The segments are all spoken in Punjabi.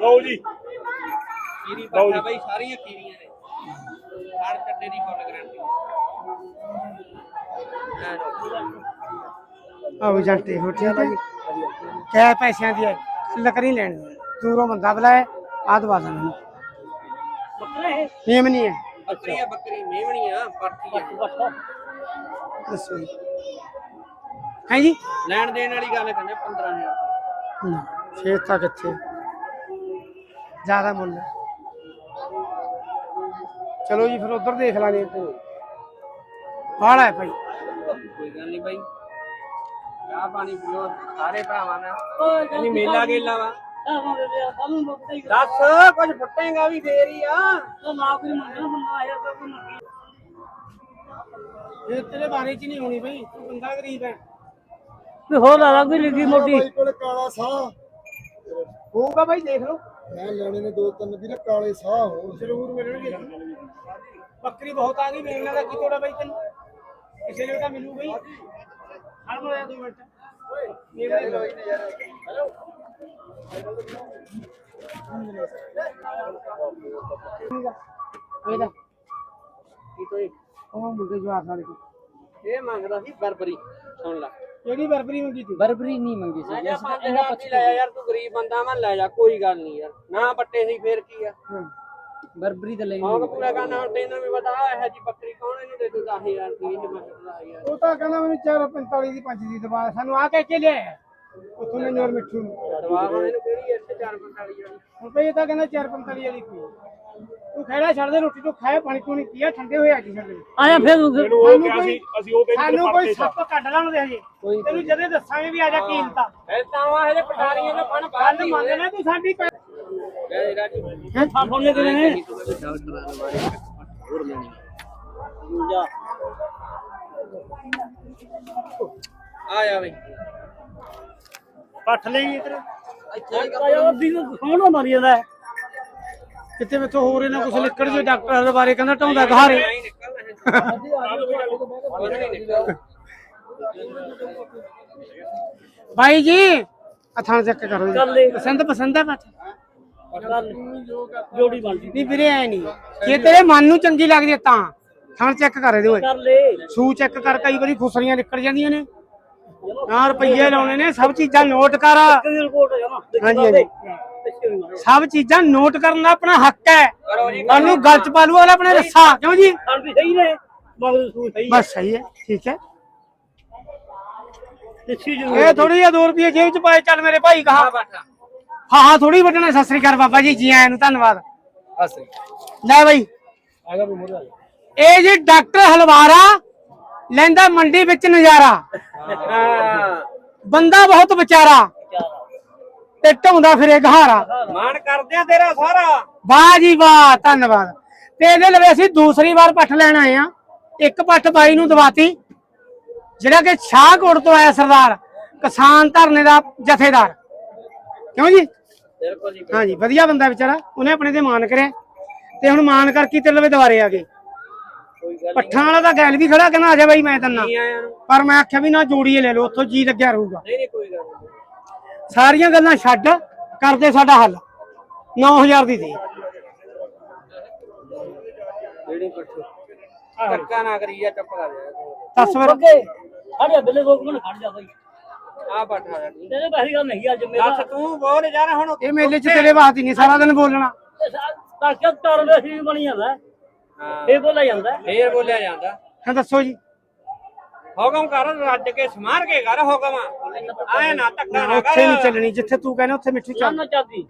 ਲਓ ਜੀ। ਖੀਰੀ ਲਓ ਪੱਠਾ। ਬਈ ਸਾਰੀਆਂ ਖੀਰੀਆਂ ਨੇ। ਖਾਣ ਚੱਡੇ ਦੀ ਫੁੱਲ ਗਰੰਟੀ ਆਓ ਜੰਟੇ ਹੋ ਠੀਕ ਹੈ ਕਿਆ ਪੈਸਿਆਂ ਦੀ ਹੈ ਲੱਕੜੀ ਲੈਣੀ। ਹੈ ਦੂਰੋਂ ਬੰਦਾ ਬੁਲਾਏ ਆ ਦਵਾ ਦੇਣਾ। ਮੈਨੂੰ ਨੇਮ ਨਹੀਂ ਹੈ। ਬੱਕਰੀ ਆ ਬੱਕਰੀ ਮੇਵਣੀ ਆ ਪਰਚੀ ਆ। ਦੱਸੋ ਜੀ। ਹੈ ਜੀ? ਲੈਣ ਦੇਣ ਵਾਲੀ ਗੱਲ ਕਹਿੰਦੇ 15000 ਨਾ ਫੇਰ ਤਾਂ ਕਿੱਥੇ? ਜ਼ਿਆਦਾ ਮੁੱਲ। ਹੈ। ਚਲੋ ਜੀ ਫਿਰ ਉਧਰ ਦੇਖ ਲਾਂਗੇ ਬਾਹਲਾ ਹੈ ਭਾਈ। ਕੋਈ ਗੱਲ ਨਹੀਂ ਬਾਈ। ਚਾਹ ਪਾਣੀ ਪੀਓ ਸਾਰੇ ਭਰਾਵਾਂ ਨਾਲ। ਨਹੀਂ ਮੇਲਾ ਗੇਲਾ ਵਾ। ਦੱਸ ਕੁਝ ਫੁੱਟੇਗਾ ਵੀ ਫੇਰ ਹੀ ਆ। ਇਹ ਤੇਰੇ ਬਾਰੇ ਚ ਨਹੀਂ ਹੋਣੀ ਭਾਈ ਤੂੰ ਬੰਦਾ ਗਰੀਬ ਹੈ। ਹੋਰ ਲਾ ਕੋਈ ਲਿਖੀ ਮੋਟੀ। ਕੋਲੇ ਕਾਲਾ ਸਾਹ। ਹੋਊਗਾ ਭਾਈ ਦੇਖ ਲਓ। ਮੈਂ ਲੈਣੇ ਨੇ ਦੋ ਤਿੰਨ ਵੀਰੇ ਕਾਲੇ ਸਾਹ ਹੋ ਜ਼ਰੂਰ ਮਿਲਣਗੇ। ਬੱਕਰੀ ਬਹੁਤ ਆ ਗਈ ਮਿਲਣਾ ਦਾ ਕੀ ਤੋੜਾ ਬਾਈ ਤੈਨੂੰ? ਕਿਸੇ ਨੇ ਤਾਂ ਮਿਲੂ ਬਈ। ਹਰ ਮੋਇਆ ਦੋ ਮਿੰਟ। ਇਹ ਵਾਲੀ ਲੋਈ ਨੇ ਯਾਰ। ਇਹਦਾ ਕੀ ਤੋਈ? ਉਹ ਮੁੰਡੇ ਜਵਾਕ ਵਾਲੇ ਕੋਲ। ਇਹ ਮੰਗਦਾ ਸੀ ਬਰਬਰੀ। ਸੁਣ ਲੈ। ਕਿਹੜੀ ਬਰਬਰੀ ਮੰਗੀ ਤੀ ਬਰਬਰੀ ਨਹੀਂ ਮੰਗੀ ਮੈਂ ਕਿਹਾ ਪੰਜ ਹਜ਼ਾਰ ਦੀ ਲੈ ਜਾ ਯਾਰ ਤੂੰ ਗਰੀਬ ਬੰਦਾ ਮੈਂ ਲੈ ਜਾ ਕੋਈ ਗੱਲ ਨਹੀਂ ਯਾਰ। ਨਾ ਪੱਟੇ ਸੀ ਫੇਰ ਕੀ ਆ? ਬਰਬਰੀ ਤਾਂ ਲੈਣੀ ਸ਼ੌਕ ਪੂਰਾ ਕਰਨਾ ਹੁਣ ਤੈਨੂੰ ਵੀ ਪਤਾ ਇਹ ਜੀ ਬੱਕਰੀ ਕੌਣ ਇਹਨੂੰ ਦੇ ਦੂ 10000 ਦੀ ਇਹ ਮੰਗਦਾ ਯਾਰ ਉਹ ਤਾਂ ਕਹਿੰਦਾ ਮੈਨੂੰ 445 ਦੀ 5 ਦੀ ਦਵਾ ਸਾਨੂੰ ਆ ਕਹਿ ਕੇ ਲਿਆ ਉੱਥੋਂ ਮੈਨੂੰ ਔਰ ਮਿੱਠੂ ਨੂੰ। ਦਵਾ ਹੁਣ ਇਹਨੂੰ ਕਿਹੜੀ ਇੱਥੇ 445 ਵਾਲੀ? ਹੁਣ ਭਈ ਇਹ ਤਾਂ ਕਹਿੰਦਾ 445 ਵਾਲੀ ਪੀ। ਤੂੰ ਖੈੜਾ ਛੱਡ ਦੇ ਰੋਟੀ ਤੋਂ ਖਾਏ ਪਾਣੀ ਤੋਂ ਨਹੀਂ ਪੀਆ ਠੰਡੇ ਹੋਏ ਅੱਜ ਛੱਡ ਦੇ ਆਇਆ ਫਿਰ ਇਹਨੂੰ ਉਹ ਕਿਹਾ ਸੀ ਅਸੀਂ ਉਹ ਕਹਿੰਦੇ ਸਾਨੂੰ ਕੋਈ ਸੱਪ ਕੱਢ ਲਾਉਣ ਦੇ ਹਜੇ। ਤੈਨੂੰ ਜਦੇ ਦੱਸਾਂਗੇ ਵੀ ਆ ਜਾ ਕੀਮਤਾਂ ਫਿਰ ਤਾਂ ਵਾ ਇਹਦੇ ਪਟਾਰੀਆਂ ਨੂੰ ਫਣ ਬਾਹਰ ਗੱਲ ਮੰਨ ਲੈ ਤੂੰ ਸਾਡੀ ਪੈ- ਰਾਜੂ ਫੋਨ ਦੇ ਨੇ ਹੋਰ ਲੈਣੀ ਜਾ। ਆ ਜਾ ਬਈ। ਪੱਠ ਲਈ ਇਧਰ। ਆਇਆ ਵੀ ਸੋਹਣਾ ਮਾਰੀ ਜਾਂਦਾ ਹੈ? ਕਿਤੇ ਮੈਥੋਂ ਹੋਰ ਇਹਨਾਂ ਕੁਛ ਲਿਕੜ ਜੇ ਡਾਕਟਰ ਦੇ ਬਾਰੇ ਕਹਿੰਦਾ ਢਾਉਂਦਾ ਘਾਰੇ। ਭਾਈ ਜੀ ਆ ਥਾਂ ਚੈੱਕ ਕਰੋ ਜੀ। ਪਸੰਦ ਪਸੰਦ ਹੈ ਬੱਚ ਜੋੜੀ ਬਣ ਨਹੀਂ ਵੀਰੇ ਐ ਨਹੀਂ। ਜੇ ਤੇਰੇ ਮਨ ਨੂੰ ਚੰਗੀ ਲੱਗਦੀ ਹੈ ਤਾਂ। ਥਾਂ ਚੈੱਕ ਕਰ ਇਹਦੇ ਓਏ। ਕਰ ਲੈ। ਸੂ ਚੈੱਕ ਕਰ ਕਈ ਵਾਰੀ ਖੁਸਰੀਆਂ ਨਿਕਲ ਜਾਂਦੀਆਂ ਨੇ। ਨਾ ਰੁਪਈਏ ਲਾਉਣੇ ਨੇ ਸਭ ਚੀਜ਼ਾਂ ਨੋਟ ਕਰ। ਹਾਂਜੀ, ਹਾਂਜੀ। ਸਭ ਚੀਜ਼ਾਂ ਨੋਟ ਕਰਨ ਦਾ ਆਪਣਾ ਹੱਕ ਹੈ। ਕਰੋ ਜੀ ਕੱਲ ਨੂੰ ਗਲ ਚ ਪਾ ਲੂ ਵਾਲਾ ਆਪਣੇ ਰੱਸਾ ਕਿਉਂ ਜੀ? ਸਹੀ ਨੇ ਬਸ ਸਹੀ ਹੈ ਠੀਕ ਹੈ। ਇਹ ਥੋੜੀ ਜਿਹਾ 2 ਰੁਪਏ ਜੇਬ ਚ ਪਾਏ ਚੱਲ ਮੇਰੇ ਭਾਈ ਕਹਾ। ਹਾਂ ਹਾਂ ਥੋੜੀ ਵੱਢਣਾ ਸਤਿ ਸ੍ਰੀ ਅਕਾਲ ਬਾਬਾ ਜੀ ਜੀ ਆਇਆਂ ਨੂੰ ਧੰਨਵਾਦ। ਲੈ ਬਈ। ਇਹ ਜੀ ਡਾਕਟਰ ਹਲਵਾਰਾ ਲੈਂਦਾ ਮੰਡੀ ਵਿੱਚ ਨਜ਼ਾਰਾ। ਬੰਦਾ ਬਹੁਤ ਵਿਚਾਰਾ। ਤੇ ਢਾਉਂਦਾ ਫਿਰੇ ਘਹਾਰਾ ਮਾਣ ਕਰਦੇ ਆ ਤੇਰਾ ਸਾਰਾ। ਵਾਹ ਜੀ ਵਾਹ ਧੰਨਵਾਦ। ਤੇ ਇਹਦੇ ਲਵੇ ਅਸੀਂ ਦੂਸਰੀ ਵਾਰ ਪੱਠ ਲੈਣ ਆਏ ਆ ਇੱਕ ਪੱਠ ਬਾਈ ਨੂੰ ਦਵਾਤੀ ਜਿਹੜਾ ਕਿ ਸ਼ਾਹਕੋਟ ਤੋਂ ਆਇਆ ਸਰਦਾਰ ਕਿਸਾਨ ਧਰਨੇ ਦਾ ਜਥੇਦਾਰ। ਕਿਉਂ ਜੀ? ਬਿਲਕੁਲ ਜੀ ਹਾਂਜੀ ਵਧੀਆ ਬੰਦਾ ਵਿਚਾਰਾ ਉਹਨੇ ਆਪਣੇ ਤੇ ਮਾਨ ਕਰਿਆ। ਤੇ ਹੁਣ ਮਾਨ ਕਰਕੇ ਤੇ ਲਵੇ ਦੁਬਾਰੇ ਆ ਗਏ। ਪੱਠਾਂ ਵਾਲਾ ਤਾਂ ਗੈਲ ਵੀ ਖੜਾ ਕਹਿੰਦਾ ਆ ਜਾ ਬਾਈ ਮੈਂ ਤੰਨਾ ਨਹੀਂ ਆਇਆ ਨੂੰ ਪਰ ਮੈਂ ਆਖਿਆ ਵੀ ਨਾ ਜੋੜੀਏ ਲੈ ਲਓ ਉੱਥੋਂ ਜੀ ਲੱਗਿਆ ਰਹੂਗਾ। ਨਹੀਂ ਨਹੀਂ ਕੋਈ ਗੱਲ ਨਹੀਂ। ਸਾਰੀਆਂ ਗੱਲਾਂ ਛੱਡ ਕਰਦੇ ਸਾਡਾ ਹੱਲ। 9000 ਦੀ ਦੇ। ਜਿਹੜੀ ਪੱਠੂ ਧੱਕਾ ਨਾ ਕਰੀ ਜਾ ਚੁੱਪ ਕਰ ਜਾ। ਦੱਸ ਫਿਰ। ਅੱਗੇ ਖੜ ਜਾ ਬਿੱਲੇ ਮਿੰਟ ਖੜ ਜਾ ਬਾਈ। ਆ ਪੱਠਾ ਜਾ ਤੇਰੇ ਪੈਸੇ ਗੱਲ ਨਹੀਂ ਅੱਜ ਮੇਰਾ ਦੱਸ ਤੂੰ ਬੋਲ ਯਾਰ ਹੁਣ ਇਹ ਮੇਲੇ 'ਚ ਤੇਰੇ ਵਾਸਤੇ ਨਹੀਂ ਸਾਰਾ ਦਿਨ ਬੋਲਣਾ। ਤਾਂ ਤਰ ਦੇ ਸੀ ਬਣੀ ਜਾਂਦਾ ਹਾਂ ਇਹ ਬੋਲਿਆ ਜਾਂਦਾ? ਫੇਰ ਬੋਲਿਆ ਜਾਂਦਾ। ਹਾਂ ਦੱਸੋ ਜੀ। ਹੁਕਮ ਕਰ ਰੱਜ ਕੇ ਸਮਾਰ ਕੇ ਕਰ ਹੁਕਮ। ਆਏ ਨਾ ਧੱਕਾ ਨਾ ਕਰ ਉੱਥੇ ਨਹੀਂ ਚੱਲਣੀ ਜਿੱਥੇ ਤੂੰ ਕਹਿੰਦਾ ਉੱਥੇ ਮਿੱਠੂ ਚੱਲ। ਨਾ ਚਾਹਦੀ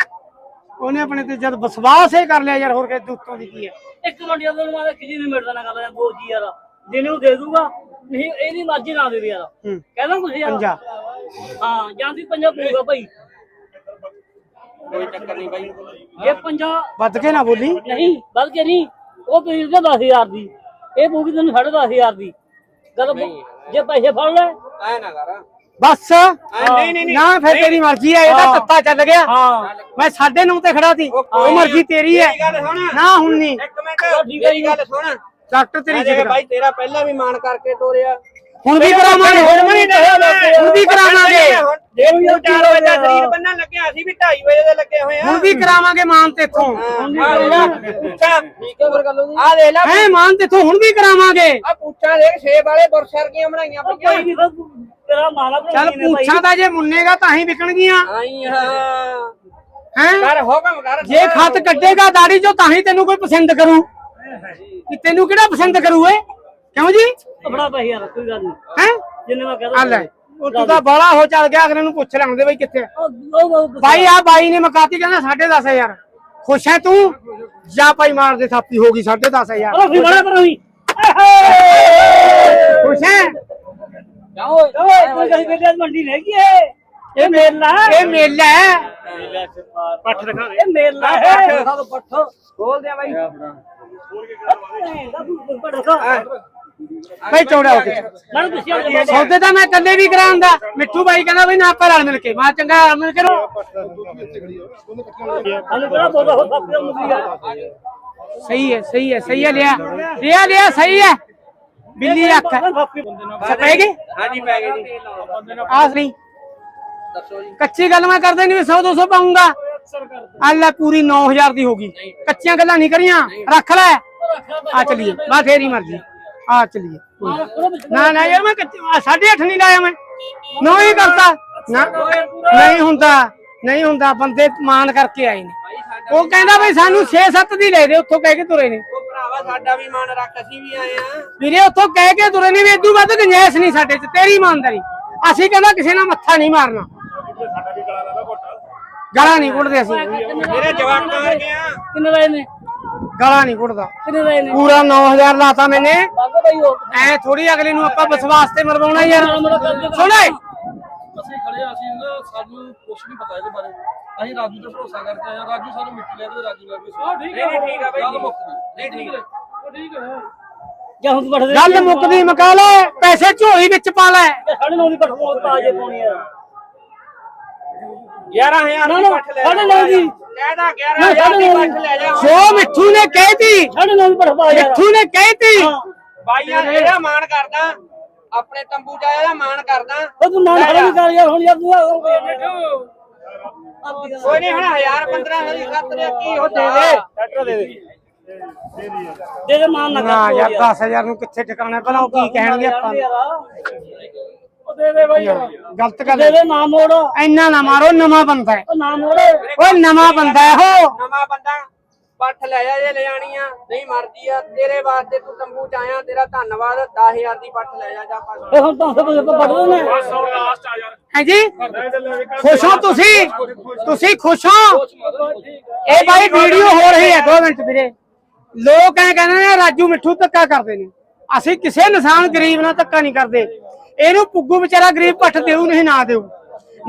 ਉਹਨੇ ਆਪਣੇ ਤੇ ਜਦ ਵਿਸ਼ਵਾਸ ਹੀ ਕਰ ਲਿਆ ਯਾਰ ਹੋਰ ਕਿ ਦੁੱਤੋਂ ਦੀ ਕੀ ਹੈ? ਇੱਕ ਮਿੰਟ ਜਦੋਂ ਮੈਂ ਕਿਹਾ ਕਿਜੀ ਨਹੀਂ ਮਿਲਦਾ ਨਾ ਕਰਦਾ ਬੋ ਜੀ ਯਾਰ। ਜਿਹਨੇ ਨੂੰ ਦੇ ਦੂਗਾ ਨਹੀਂ ਇਹਦੀ ਮਰਜ਼ੀ ਨਾ ਦੇਵੇ ਯਾਰ। ਹੂੰ। ਕਹਿੰਦਾ ਕੁਝ ਯਾਰ? ਪੰਜਾ ਹਾਂ ਜਾਂਦੀ ਪੰਜਾ ਪਊਗਾ ਭਾਈ। ਕੋਈ ਚੱਕਰ ਨਹੀਂ ਬਾਈ। ਇਹ ਪੰਜਾ ਵੱਧ ਕੇ ਨਾ ਬੋਲੀ। ਨਹੀਂ ਬਲਕਿ ਨਹੀਂ। ਉਹ ਤੁਸੀਂ ਦੇ 10000 ਦੀ। ਇਹ ਪਊਗੀ ਤੈਨੂੰ 10500 ਦੀ। ਗੱਲ ਜੇ ਪੈਸੇ ਫੜ ਲੈ। ਆਏ ਨਾ ਕਰ। ਬਸ। ਨਹੀਂ ਨਹੀਂ ਨਹੀਂ। ਨਾ ਫਿਰ ਤੇਰੀ ਮਰਜ਼ੀ ਹੈ ਇਹ ਤਾਂ ਤੱਤਾ ਚੱਲ ਗਿਆ। ਹਾਂ। ਮੈਂ ਸਾਡੇ ਨੂੰ ਤੇ ਖੜਾ ਸੀ। ਉਹ ਮਰਜ਼ੀ ਤੇਰੀ ਹੈ। ਨਾ ਹੁਣ ਨਹੀਂ। ਇੱਕ ਮਿੰਟ। ਮੇਰੀ ਗੱਲ ਸੁਣ। ਡਾਕਟਰ ਤੇਰੀ ਜਿਗਰ ਬਾਈ ਤੇਰਾ ਪਹਿਲਾਂ ਵੀ ਮਾਣ ਕਰਕੇ ਤੋਰਿਆ। ਹੁਣ ਵੀ ਕਰਾਵਾਂਗੇ। ਹੁਣ ਵੀ ਕਰਾਵਾਂਗੇ। ਜੇ ਤੂੰ 4 ਵਜੇ ਦਾ ਸਰੀਰ ਬੰਨਣ ਲੱਗਿਆ ਅਸੀਂ ਵੀ 2:30 ਵਜੇ ਦੇ ਲੱਗੇ ਹੋਏ ਆ ਹੁਣ ਵੀ ਕਰਾਵਾਂਗੇ ਮਾਨ ਤੇਥੋਂ ਆ ਲੈ ਲਾ ਪੁੱਛਾਂ। ਠੀਕ ਹੈ ਫਿਰ ਗੱਲ ਆ ਦੇ ਲਾ ਹੈ ਮਾਨ ਤੇਥੋਂ ਹੁਣ ਵੀ ਕਰਾਵਾਂਗੇ। ਆ ਪੁੱਛਾਂ ਦੇਖ ਛੇ ਵਾਲੇ ਬੁਰਸ਼ਰ ਕੀਆਂ ਬਣਾਈਆਂ ਕੋਈ ਪਈਆਂ। ਨਹੀਂ ਬਸ ਤੇਰਾ ਮਾਲਾ ਚੱਲ ਪੁੱਛਾਂ ਤਾਂ ਜੇ ਮੁੰਨੇਗਾ ਤਾਂ ਹੀ ਵਿਕਣਗੀਆਂ। ਆਈ ਹਾਂ। ਹੈ? ਕਰ ਹੁਕਮ ਕਰ। ਜੇ ਖਤ ਕੱਢੇਗਾ ਦਾੜੀ ਚੋਂ ਤਾਂ ਹੀ ਤੈਨੂੰ ਕੋਈ ਪਸੰਦ ਕਰੂ। ਕਿ ਤੈਨੂੰ ਕਿਹੜਾ ਪਸੰਦ ਕਰੂ ਏ ਕਿਉਂ ਜੀ? ਬੜਾ ਪਈ ਯਾਰ ਕੋਈ ਗੱਲ ਨਹੀਂ। ਹੈ? ਜਿੰਨੇ ਮੈਂ ਆ ਕਹਦਾ ਲੈ ਉਹ ਤੂੰ ਤਾਂ ਬਾਲਾ ਹੋ ਚੱਲ ਗਿਆ ਅਗਲੇ ਨੂੰ ਪੁੱਛ ਲੈਂਦੇ ਬਈ ਕਿੱਥੇ ਆ। ਬਾਈ ਆ ਬਾਈ ਨੇ ਮਕਾਤੀ ਕਹਿੰਦਾ 10500 ਖੁਸ਼ ਹੈ ਤੂੰ? ਜਾ ਭਾਈ ਮਾਰ ਦੇ ਥਾਪੀ ਹੋ ਗਈ 10500 ਉਹ ਵੀ ਬੜਾ ਪਰ ਹੋਈ ਖੁਸ਼ ਹੈ ਜਾਓ ਓਏ। ਕੋਈ ਕਹੀ ਬੇਟੇ ਮੰਡੀ ਨਹੀਂ ਕੀ ਹੈ ਇਹ ਮੇਲਾ ਇਹ ਮੇਲਾ ਹੈ। ਪੱਠ ਦਿਖਾ ਦੇ। ਇਹ ਮੇਲਾ ਹੈ। ਬੋਲ ਦੇ ਬਾਈ। ਭਾਈ ਚੌੜਾ ਹੋ ਕੇ। ਮੈਨੂੰ ਤੁਸੀਂ ਸੌਦੇ ਤਾਂ ਮੈਂ ਇਕੱਲੇ ਵੀ ਕਰਾਉਂਦਾ ਮਿੱਠੂ ਬਾਈ ਕਹਿੰਦਾ ਬਈ ਨਾ ਆਪਾਂ ਰਲ ਮਿਲ ਕੇ। ਮੈਂ ਚੰਗਾ ਰਲ ਮਿਲ ਕੇ ਰੋ ਹਲੇ ਬੜਾ ਬੋਦਾ ਹੋ ਸਕਦਾ ਮੁੰਡੀ ਆ। ਸਹੀ ਹੈ ਸਹੀ ਹੈ ਸਹੀ ਹੈ ਲਿਆ। ਲਿਆ ਲਿਆ ਸਹੀ ਹੈ। ਬਿੱਲੀ ਅੱਖ ਹੈ ਪੈ ਗਏ ਹਾਂਜੀ ਪੈ ਗਏ ਜੀ। ਆਸ ਨਹੀਂ। ਦੱਸੋ ਜੀ ਕੱਚੀ ਗੱਲ ਮੈਂ ਕਰਦਾ ਨਹੀਂ 100 200 ਪਾਉਂਗਾ ਅੱਲਾ ਪੂਰੀ 9000 ਦੀ ਹੋਗੀ ਕੱਚੀਆਂ ਗੱਲਾਂ ਨਹੀਂ ਕਰੀਆਂ। ਰੱਖ ਲੈ। ਆ ਚਲੀਏ। ਬਾ ਤੇਰੀ ਮਰਜ਼ੀ। ਆ ਚਲੀਏ। ਨਾ ਨਾ ਯਾਰ ਮੈਂ ਕੱਚੀ ਆ, ਸਾਢੇ ਅੱਠ ਨਹੀਂ ਲਾਇਆ ਮੈਂ। ਨੌ ਹੀ ਕਰਤਾ। ਨਾ ਨਹੀਂ ਹੁੰਦਾ ਨਹੀਂ ਹੁੰਦਾ ਬੰਦੇ ਮਾਨ ਕਰਕੇ ਆਏ ਨੇ। ਉਹ ਕਹਿੰਦਾ ਬਈ ਸਾਨੂੰ 6-7 ਦੀ ਲੈ ਦੇ ਉੱਥੋਂ ਕਹਿ ਕੇ ਤੁਰੇ ਨੇ। ਉਹ ਭਰਾਵਾ ਸਾਡਾ ਵੀ ਮਨ ਰੱਖ ਅਸੀਂ ਵੀ ਆਏ ਆ ਵੀਰੇ ਉੱਥੋਂ ਕਹਿ ਕੇ ਤੁਰੇ ਨੇ ਵੀ ਇਦੋਂ ਵੱਧ ਗੁੰਜਾਇਸ਼ ਨਹੀਂ ਸਾਡੇ 'ਚ ਤੇਰੀ ਇਮਾਨਦਾਰੀ। ਅਸੀਂ ਕਹਿੰਦਾ ਕਿਸੇ ਨਾਲ ਮੱਥਾ ਨਹੀਂ ਮਾਰਨਾ। ਗਾਲਾਂ ਨਹੀਂ ਕੁੱਟਦੇ ਅਸੀਂ। ਮੇਰੇ ਜਵਾਕਾਂ ਵਰਗਿਆਂ। ਕਿੰਨੇ ਰਹੇ ਨੇ? ਗਾਲਾਂ ਨਹੀਂ ਕਿੰਨੇ ਨੇ ਪੂਰਾ 9000 ਲਾਤਾ ਮੈਨੇ। ਬਾਗੋ ਐ ਥੋੜੀ ਅਗਲੇ ਨੂੰ ਆਪਾਂ ਵਿਸ਼ਵਾਸ ਤੇ ਮਰਵਾਉਣਾ ਯਾਰ। ਸੁਣ ਅਸੀਂ ਖੜੇ ਆ, ਅਸੀਂ ਨਾ ਸਾਨੂੰ ਕੁਝ ਨਹੀਂ ਪਤਾ ਇਹਦੇ ਬਾਰੇ। ਅਸੀਂ ਰਾਜੂ ਤੇ ਭਰੋਸਾ ਕਰਦੇ ਆ ਰਾਜੂ ਸਾਨੂੰ ਮਿੱਟੀ ਲੈ ਦੇ ਰਾਜੂ ਲੈ ਕੇ ਨਹੀਂ ਨਹੀਂ। ਠੀਕ ਆ ਬਾਈ ਗੱਲ ਮੁੱਕ ਗਈ। ਨਹੀਂ ਠੀਕ ਆ। ਉਹ ਠੀਕ ਹੈ ਜਾਂ ਹੁਣ ਤੂੰ ਬੈਠ ਗੱਲ ਮੁੱਕਦੀ ਮਕਾ ਲੈ। ਪੈਸੇ ਝੋਲੀ ਵਿੱਚ ਪਾ ਲੈ। ਸਾਡੇ ਨਾਲ ਦੀ ਪਠੋ ਤਾਜੇ ਪਾਉਣੀ ਆ। 11000 ਨਾ, ਨਾ, ਪੱਠ ਲੈ ਸਾਡੇ ਨਾਲ ਦੀ। ਕਹਿਦਾ 11000 ਦੀ ਪੱਠ ਲੈ ਜਾ ਜੋ ਮਿੱਠੂ ਨੇ ਕਹਿਤੀ ਸਾਡੇ ਨਾਲ ਪਠਵਾ ਯਾਰ। ਮਿੱਠੂ ਨੇ ਕਹਿਤੀ। ਬਾਈਆਂ ਇਹਦਾ ਮਾਣ ਕਰਦਾ ਆਪਣੇ ਤੰਬੂ ਚ ਆਇਆ ਦਾ ਮਾਣ ਕਰਦਾ। ਉਹ ਤੂੰ ਮਾਨ ਖੜਾ ਨਹੀਂ ਕਰ ਯਾਰ ਹੁਣ ਯਾਰ ਤੂੰ ਕੋਈ ਨਹੀਂ ਹੁਣ 1000 1500 ਦੀ ਖਾਤਰ ਕੀ ਹੋ ਦੇ ਦੇ। ਟਰੈਕਟਰ ਦੇ ਦੇ। ਦੇ ਦੇ ਮਾਨ ਨਾ ਕਰ ਯਾਰ 10000 ਨੂੰ ਕਿੱਥੇ ਟਿਕਾਣਾ ਪਹਿਲਾਂ ਉਹ ਕੀ ਕਹਿਣਗੇ ਆਪਾਂ ਦੇ ਦੇ ਬਾਈ ਗਲਤ ਗੱਲ ਦੇ ਦੇ ਨਾ ਮੋੜ। ਇੰਨਾ ਨਾ ਮਾਰੋ ਨਵਾਂ ਬੰਦਾ ਹੈ। ਨਾ ਮੋੜ। ਓਏ ਨਵਾਂ ਬੰਦਾ ਹੈ ਉਹ। ਨਵਾਂ ਬੰਦਾ। ਪੱਠ ਲੈ ਜਾ ਜੇ ਲੈ ਜਾਣੀ ਆ। ਨਹੀਂ ਮਰਦੀ ਆ। ਤੇਰੇ ਵਾਸਤੇ ਤੂੰ ਤੰਬੂ ਚ ਆਇਆ ਤੇਰਾ ਧੰਨਵਾਦ। 10000 ਦੀ ਪੱਠ ਲੈ ਜਾ ਜਾ ਇਹ ਹੁਣ ਤਾਂ ਸੇ ਬੜੇ ਪੜਦੇ ਨੇ ਲਾਸਟ ਆ ਯਾਰ। ਹੈ ਜੀ? ਖੁਸ਼ ਹੋ ਤੁਸੀਂ? ਤੁਸੀਂ ਖੁਸ਼ ਹੋ? ਇਹ ਬਾਈ ਵੀਡੀਓ ਹੋ ਰਹੀ ਹੈ। 2 ਮਿੰਟ ਵੀਰੇ। ਲੋਕ ਐ ਕਹਿੰਦੇ ਨੇ ਰਾਜੂ ਮਿੱਠੂ ਧੱਕਾ ਕਰਦੇ ਨੇ। ਅਸੀਂ ਕਿਸੇ ਇਨਸਾਨ ਗਰੀਬ ਨਾਲ ਧੱਕਾ ਨਹੀਂ ਕਰਦੇ। ਇਹਨੂੰ ਪੁੱਗੂ ਵਿਚਾਰਾ ਗਰੀਬ ਪੱਠ ਦੇਊ ਨਹੀਂ ਨਾ ਦੇਊ।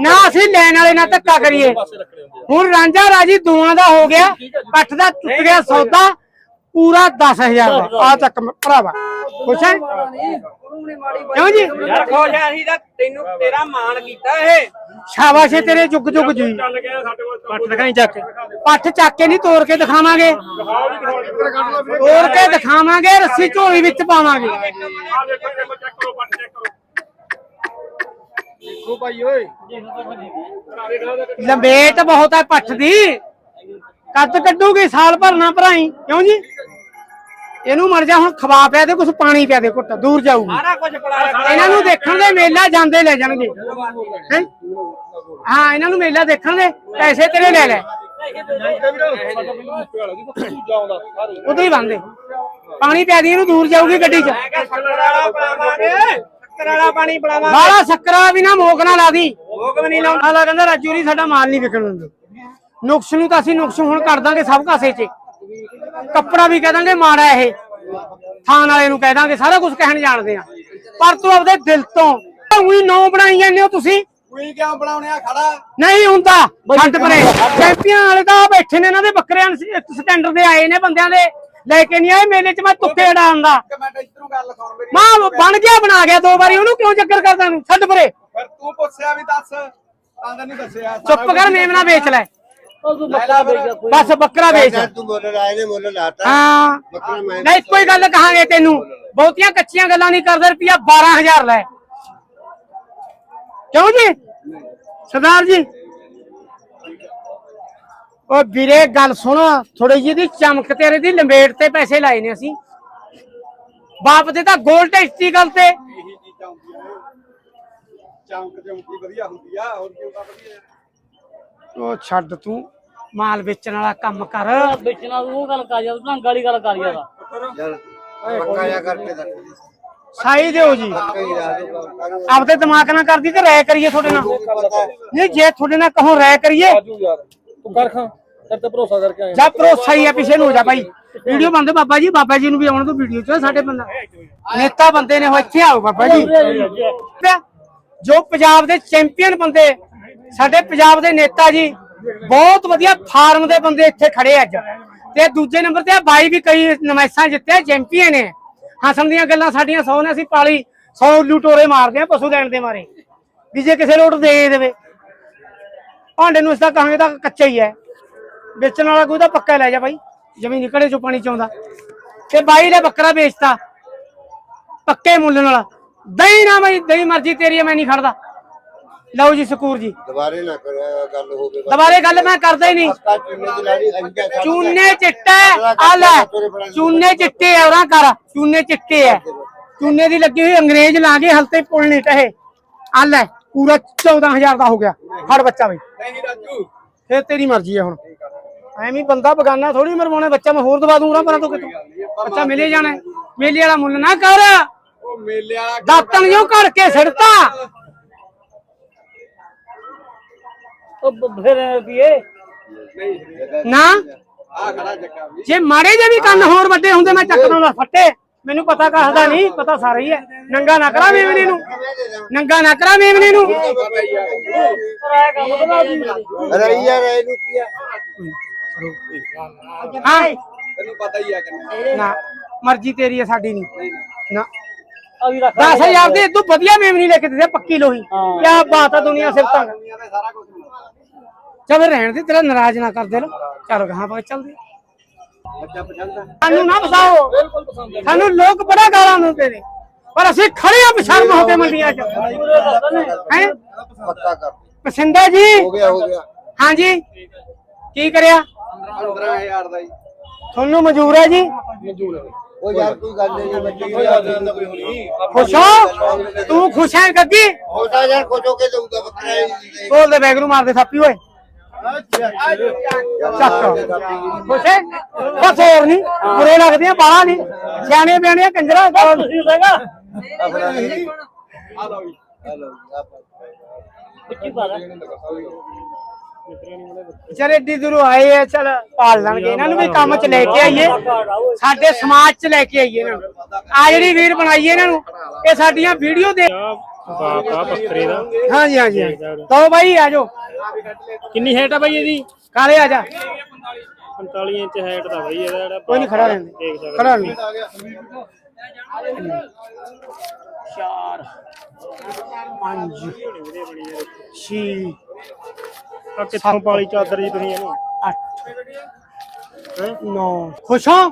ਨਾ ਅਸੀਂ ਲੈਣ ਵਾਲੇ ਨਾਲ ਧੱਕਾ ਕਰੀਏ। ਹੁਣ ਰਾਂਝਾ ਰਾਜੀ ਦੂਆਂ ਦਾ ਹੋ ਗਿਆ ਪੱਠ ਦਾ ਟੁੱਟ ਗਿਆ ਸੌਦਾ ਪੂਰਾ 10000 ਦਾ। ਆ ਚੱਕ ਭਰਾਵਾ ਖੁਸ਼ ਹੈ? ਕਿਉਂ ਜੀ? ਯਾਰ ਖੁਸ਼ ਅਸੀਂ ਤਾਂ ਤੈਨੂੰ ਤੇਰਾ ਮਾਣ ਕੀਤਾ ਇਹ। ਸ਼ਾਬਾਸ਼ ਏ ਤੇਰੇ ਜੁਗ ਜੁਗ ਜੀ। ਚੱਲ ਗਿਆ ਸਾਡੇ ਕੋਲ ਪੱਠ ਦਿਖਾਈ ਚੱਕ। ਪੱਠ ਚੱਕ ਕੇ ਨਹੀਂ ਤੋੜ ਕੇ ਦਿਖਾਵਾਂਗੇ। ਤੋੜ ਕੇ ਦਿਖਾਵਾਂਗੇ ਰੱਸੀ ਝੋਲੀ ਵਿੱਚ ਪਾਵਾਂਗੇ। ਆ ਦੇਖੋ ਭਾਈ ਓਏ। ਲੰਬੇਟ ਬਹੁਤ ਹੈ ਪੱਠ ਦੀ। ਕੱਦ ਕੱਢੂਗੀ ਸਾਲ ਭਰ ਨਾ ਭਰਾਈ। ਕਿਉਂ ਜੀ? ਇਹਨੂੰ ਮਰ ਜਾ ਹੁਣ ਖਵਾ ਪਿਆ ਤੇ ਕੁਝ ਪਾਣੀ ਪਿਆ ਦੇ ਘੁੱਟ ਦੂਰ ਜਾਊਗੀ। ਸਾਰਾ ਕੁਝ ਪੜਾ ਇਹਨਾਂ ਨੂੰ ਦੇਖਣ ਦੇ ਮੇਲਾ ਜਾਂਦੇ ਲੈ ਜਾਣਗੇ। ਹੈਂ? ਹਾਂ ਇਹਨਾਂ ਨੂੰ ਮੇਲਾ ਦੇਖਣ ਦੇ ਪੈਸੇ ਤੇਰੇ ਲੈ ਲੈ। ਉਦੋਂ ਹੀ ਬੰਦੇ ਪਾਣੀ ਪਿਆ ਦੀ ਇਹਨੂੰ ਦੂਰ ਜਾਊਗੀ ਗੱਡੀ 'ਚ। ਸ਼ੱਕਰ ਵਾਲਾ ਪਾਣੀ ਸ਼ੱਕਰਾ ਵੀ ਨਾ ਮੋਕ ਨਾ ਲਾ ਦੀ। ਵੀ ਨਹੀਂ ਲਾਉਂਦਾ। ਆਲਾ ਕਹਿੰਦਾ ਰਾਜੂ ਨਹੀਂ ਸਾਡਾ ਮਾਲ ਨਹੀਂ ਵਿਕਣ ਦਿੰਦੇ। ਨੁਕਸ ਨੂੰ ਤਾਂ ਅਸੀਂ ਨੁਕਸ ਹੁਣ ਕਰ ਦਾਂਗੇ ਸਭ ਕਾਸੇ 'ਚ। ਕੱਪੜਾ ਵੀ ਕਹਿ ਦਾਂਗੇ ਮਾੜਾ ਇਹ। ਥਾਨ ਵਾਲੇ ਨੂੰ ਕਹਿ ਦਾਂਗੇ ਸਾਰਾ ਕੁਝ ਕਹਿਣ ਜਾਣਦੇ ਆ। ਪਰ ਤੂੰ ਆਪਦੇ ਦਿਲ ਤੋਂ ਉਹੀ ਨੌ ਬਣਾਈ ਜਾਂਦੇ ਹੋ ਤੁਸੀਂ। ਕੋਈ ਕਿਉਂ ਬਣਾਉਣਿਆ ਖੜਾ? ਨਹੀਂ ਹੁੰਦਾ ਛੱਡ ਪਰੇ। ਚੈਂਪੀਅਨ ਵਾਲੇ ਤਾਂ ਬੈਠੇ ਨੇ ਇਹਨਾਂ ਦੇ ਬੱਕਰਿਆਂ ਸਟੈਂਡਰ ਦੇ ਆਏ ਨੇ ਬੰਦਿਆਂ ਦੇ। ਲੈ ਕੇ ਨਹੀਂ ਆਏ ਮੇਲੇ 'ਚ ਮੈਂ ਤੁੱਕੇ ਉਡਾਉਂਦਾ ਇੱਕ ਮਿੰਟ ਇਧਰੋਂ ਗੱਲ ਮੇਰੀ। ਮਾਂ ਬਣ ਗਿਆ ਬਣਾ ਗਿਆ ਦੋ ਵਾਰੀ ਉਹਨੂੰ ਕਿਉਂ ਚੱਕਰ ਕਰਦਾ ਨੂੰ ਛੱਡ ਪਰੇ। ਫਿਰ ਤੂੰ ਪੁੱਛਿਆ ਵੀ ਦੱਸ ਤਾਂ ਨਹੀਂ ਦੱਸਿਆ। ਚੁੱਪ ਕਰ ਮੇਮਣਾ ਵੇਚ ਲੈ। ਬਸ ਬੱਕਰਾ ਵੇਚ ਤੂੰ ਮੁੱਲ ਲਾਏ ਨੇ ਮੁੱਲ ਲਾਤਾ। ਹਾਂ। ਬੱਕਰਾ ਮੈਂ ਨਹੀਂ ਕੋਈ ਗੱਲ ਕਹਾਂਗੇ ਤੈਨੂੰ। ਬਹੁਤੀਆਂ ਕੱਚੀਆਂ ਗੱਲਾਂ ਨਹੀਂ ਕਰਦੇ ਰੁਪਿਆ 12000 ਲੈ। ਕਿਉਂ ਜੀ? ਸਰਦਾਰ ਜੀ ਉਹ ਵੀਰੇ ਗੱਲ ਸੁਣੋ ਥੋੜੀ ਜਿਹੀ ਦੀ ਚਮਕ ਤੇਰੇ ਦੀ ਲੰਬੇਟ ਤੇ ਪੈਸੇ ਲਾਏ ਨੇ ਅਸੀਂ। ਬਾਪ ਦੇ ਤਾਂ ਗੋਲ ਟੈਸਟੀ ਗੱਲ ਤੇ। ਇਹੀ ਚੀਜ਼ਾਂ ਹੁੰਦੀਆਂ ਨੇ। ਚਮਕ ਚਮਕੀ ਵਧੀਆ ਹੁੰਦੀ ਆ ਹੋਰ ਕੀ ਹੁੰਦਾ ਵਧੀਆ? ਉਹ ਛੱਡ ਤੂੰ ਮਾਲ ਵੇਚਣ ਵਾਲਾ ਕੰਮ ਕਰ। ਵੇਚਣਾ ਉਹ ਗੱਲ ਕਰ ਯਾਰ ਢੰਗ ਵਾਲੀ ਗੱਲ ਕਰ ਯਾਰ। ਚੱਲ ਪੱਕਾ ਜਿਹਾ ਕਰਕੇ ਦੱਸ ਸਾਈ ਦਿਓ ਜੀ। ਕਈ ਰਾਤ ਆਪਦੇ ਦਿਮਾਗ ਨਾਲ ਕਰਦੀ ਤੇ ਰਾਇ ਕਰੀਏ ਤੁਹਾਡੇ ਨਾਲ। ਨਹੀਂ ਜੇ ਤੁਹਾਡੇ ਨਾਲ ਕਹੋ ਰਾਇ ਕਰੀਏ। ਯਾਰ। ਤੂੰ ਕਰ ਖਾਂ ਤੇਰੇ ਤੇ ਭਰੋਸਾ ਕਰਕੇ ਆਏ ਜਾ ਭਰੋਸਾ ਹੀ ਆ ਪਿੱਛੇ ਨੂੰ ਹੋ ਜਾ ਭਾਈ। ਵੀਡੀਓ ਬੰਦੇ ਬਾਬਾ ਜੀ ਬਾਬਾ ਜੀ ਨੂੰ ਵੀ ਆਉਣ ਤੋਂ ਵੀਡੀਓ ਚ ਸਾਡੇ ਬੰਦਾ। ਨੇਤਾ ਬੰਦੇ ਨੇ ਉਹ ਇੱਥੇ ਆਓ ਬਾਬਾ ਜੀ। ਜੋ ਪੰਜਾਬ ਦੇ ਚੈਂਪੀਅਨ ਬੰਦੇ ਸਾਡੇ ਪੰਜਾਬ ਦੇ ਨੇਤਾ ਜੀ ਬਹੁਤ ਵਧੀਆ ਫਾਰਮ ਦੇ ਬੰਦੇ ਇੱਥੇ ਖੜੇ ਅੱਜ। ਤੇ ਦੂਜੇ ਨੰਬਰ ਤੇ ਆ ਬਾਈ ਵੀ ਕਈ ਨਮਾਇਸ਼ਾਂ ਜਿੱਤੇ ਚੈਂਪੀਅਨ ਨੇ। ਹੱਸਣ ਦੀਆਂ ਗੱਲਾਂ ਸਾਡੀਆਂ ਸੌ ਨੇ ਅਸੀਂ ਪਾਲੀ 100 ਲੂਟੋਰੇ ਮਾਰਦੇ ਆ ਪਸ਼ੂ ਲੈਣ ਦੇ ਮਾਰੇ। ਵੀ ਜੇ ਕਿਸੇ ਲੋਟ ਦੇ ਦੇਵੇ। ਭਾਂਡੇ ਨੂੰ ਇਸ ਦਾ ਕਹਾਂਗੇ ਤਾਂ ਕੱਚਾ ਹੀ ਹੈ। ਵੇਚਣ ਵਾਲਾ ਕੋਈ ਤਾਂ ਪੱਕਾ ਲੈ ਜਾ ਬਾਈ। ਜਮੀ ਨਿਕਲੇ ਚੋਂ ਪਾਣੀ ਚਾਉਂਦਾ। ਤੇ ਬਾਈ ਨੇ ਬੱਕਰਾ ਵੇਚਤਾ। ਪੱਕੇ ਮੁੱਲ ਨਾਲ। ਦਹੀਂ ਨਾ ਬਾਈ ਦਹੀਂ ਮਰਜ਼ੀ ਤੇਰੀ ਹੈ, ਮੈਂ ਨਹੀਂ ਖੜਦਾ। ਲਓ ਜੀ ਸਕੂਰ ਜੀ। ਦੁਬਾਰੇ ਨਾ ਕਰ ਗੱਲ ਹੋਵੇ ਦੁਬਾਰੇ ਗੱਲ ਮੈਂ ਕਰਦਾ ਹੀ ਨਹੀਂ। ਪੱਕਾ ਚੁੰਨੇ ਦੀ ਲਾੜੀ ਅੰਜਾ ਚੂਨੇ ਚਿੱਟੇ ਆ ਲੈ। ਚੂਨੇ ਚਿੱਟੇ ਆ ਉਹਨਾਂ ਕਰ। ਚੂਨੇ ਚਿੱਟੇ ਆ। ਚੂਨੇ ਦੀ ਲੱਗੀ ਹੋਈ ਅੰਗਰੇਜ਼ ਲਾ ਕੇ ਹਲਤੇ ਪੁੱਲ ਨਹੀਂ ਟਹੇ ਆ ਲੈ। ਪੂਰਾ 14000 ਦਾ ਹੋ ਗਿਆ ਫੜ ਬੱਚਾ ਬਈ ਨਹੀਂ ਰਾਜੂ। ਫੇਰ ਤੇਰੀ ਮਰਜ਼ੀ ਆ ਹੁਣ। ਐਵੇਂ ਹੀ ਬੰਦਾ ਬਗਾਨਾ ਥੋੜੀ ਮਰਵਾਉਣਾ ਬੱਚਾ ਮੈਂ ਹੋਰ ਦਵਾ ਦੂੰਗਾ ਪਰਾਂ ਤੋਂ ਕਿਤੋਂ। ਬੱਚਾ ਮਿਲੇ ਜਾਣਾ ਹੈ। ਮੇਲੇ ਵਾਲਾ ਮੁੱਲ ਨਾ ਕਰ। ਉਹ ਮੇਲੇ ਵਾਲਾ ਦਾਤਣ ਜੋ ਘੜ ਕੇ ਸਿੜਤਾ। ਉਹ ਫਿਰ ਪੀਏ ਨਹੀਂ ਨਾ? ਆ ਖੜਾ ਜੱਗਾ ਵੀ। ਜੇ ਮਾੜੇ ਜੇ ਵੀ ਕੰਨ ਹੋਰ ਵੱਡੇ ਹੁੰਦੇ ਮੈਂ ਚੱਕ ਦਉਂਦਾ ਫੱਟੇ। ਮੈਨੂੰ ਪਤਾ ਕਹਦਾ ਨਹੀਂ ਪਤਾ ਸਾਰਾ ਹੀ ਹੈ। ਨੰਗਾ ਨਾ ਕਰਾਂ ਮੇਵਨੀ ਨੂੰ। ਨੰਗਾ ਨਾ ਕਰਾਂ ਮੇਵਨੀ ਨੂੰ। ਰਈਆ ਰੇ ਨੂੰ ਕੀ ਆ? ਹਾਂ। ਤੈਨੂੰ ਪਤਾ ਹੀ ਆ ਕਿੰਨਾ ਨਾ ਮਰਜ਼ੀ ਤੇਰੀ ਹੈ ਸਾਡੀ ਨਹੀਂ। ਨਾ। ਆ ਵੀ ਰੱਖ 10000 ਦੀ ਤੂੰ ਵਧੀਆ ਮੇਵਨੀ ਲੈ ਕੇ ਦੇ ਦੇ ਪੱਕੀ ਲੋਹੀ। ਹਾਂ। ਕੀ ਬਾਤ ਆ ਦੁਨੀਆ ਸਿਰ ਤੰਗ ਦੁਨੀਆ ਦਾ ਸਾਰਾ ਕੁਝ ਚੱਲ ਰਹਿਣ ਦੇ ਤੇਰਾ ਨਾਰਾਜ਼ ਨਾ ਕਰ ਦੇ ਚੱਲ ਗਾਹਾਂ ਪਾ ਚੱਲਦੇ। ਸਾਨੂੰ ਨਾ ਫਸਾਓ। ਬਿਲਕੁਲ ਪਸੰਦ ਹੈ ਸਾਨੂੰ ਲੋਕ ਬੜਾ ਗਾਲਾਂ ਦਿੰਦੇ ਨੇ। ਪਰ ਅਸੀਂ ਖੜੇ ਆ ਬਸ਼ਰਮ ਹੋ ਕੇ ਮੰਡੀਆਂ 'ਚ। ਹੈ? ਪੱਕਾ ਕਰ ਪਸੰਦਾ ਜੀ। ਹੋ ਗਿਆ ਹੋ ਗਿਆ। ਹਾਂਜੀ। ਕੀ ਕਰਿਆ? 15000 ਦਾ ਜੀ। ਤੁਹਾਨੂੰ ਮਨਜ਼ੂਰ ਹੈ ਜੀ? ਮਨਜ਼ੂਰ ਹੈ। ਉਹ ਯਾਰ ਕੋਈ ਗੱਲ ਨਹੀਂ ਬੱਚੇ ਕੋਈ ਯਾਦ ਨਹੀਂ ਕੋਈ ਹੋਣੀ ਖੁਸ਼ ਹੋ? ਤੂੰ ਖੁਸ਼ ਹੈ ਗੱਗੀ? ਹੋਟਾ ਯਾਰ ਖੁਸ਼ ਹੋ ਕੇ ਦਊਗਾ ਬੱਕਰਾ। ਬੋਲ ਦੇ ਬੈਗ ਨੂੰ ਮਾਰ ਦੇ ਥਾਪੀ ਓਏ। ਚੱਕ ਖੁਸ਼ ਹੈ ਬਸ ਹੋਰ ਨਹੀਂ ਬੁਰੇ ਲੱਗਦੀਆਂ ਬਾਹਲਾ ਨਹੀਂ ਸਿਆਣੇ ਬਿਆਣੇ ਕੰਜਰਾ ਤੁਸੀਂ ਰਹੇਗਾ ਆਪਣਾ ਨਹੀਂ ਆ ਲਓ ਜੀ ਹਲੋ ਵਿੱਚੀ ਪਾ ਲੈ ਚਲ ਏਡੀ ਦੂਰੋਂ ਆਏ ਆ ਚਲ ਪਾਲ ਲੈਣਗੇ। ਇਹਨਾਂ ਨੂੰ ਵੀ ਕੰਮ 'ਚ ਲੈ ਕੇ ਆਈਏ। ਸਾਡੇ ਸਮਾਜ 'ਚ ਲੈ ਕੇ ਆਈਏ ਇਹਨਾਂ ਨੂੰ। ਆ ਜਿਹੜੀ ਵੀਰ ਬਣਾਈਏ ਇਹਨਾਂ ਨੂੰ ਇਹ ਸਾਡੀਆਂ ਵੀਡੀਓ ਦੇ ਬਾਪਾ ਦਾ। ਹਾਂਜੀ ਹਾਂਜੀ। ਲਓ ਬਾਈ ਆ ਜਾਓ। ਕਿੰਨੀ ਹੈਟ ਆ ਬਾਈ ਇਹਦੀ? ਕਾਲੇ ਆ ਜਾ। 45 ਇੰਚ ਹੈਟ ਦਾ ਬਾਈ ਇਹਦਾ ਜਿਹੜਾ ਕੋਈ ਨਹੀਂ ਖੜਾ ਰਹਿੰਦੇ ਖੜਾ ਨਹੀਂ ਚਾਰ। ਪੰਜ। ਛੇ। ਆ ਕਿੱਥੋਂ ਪਾਲੀ ਚਾਦਰ ਜੀ ਤੁਸੀਂ ਇਹਨੂੰ? ਅੱਠ। ਨੌ। ਖੁਸ਼ ਹੋ?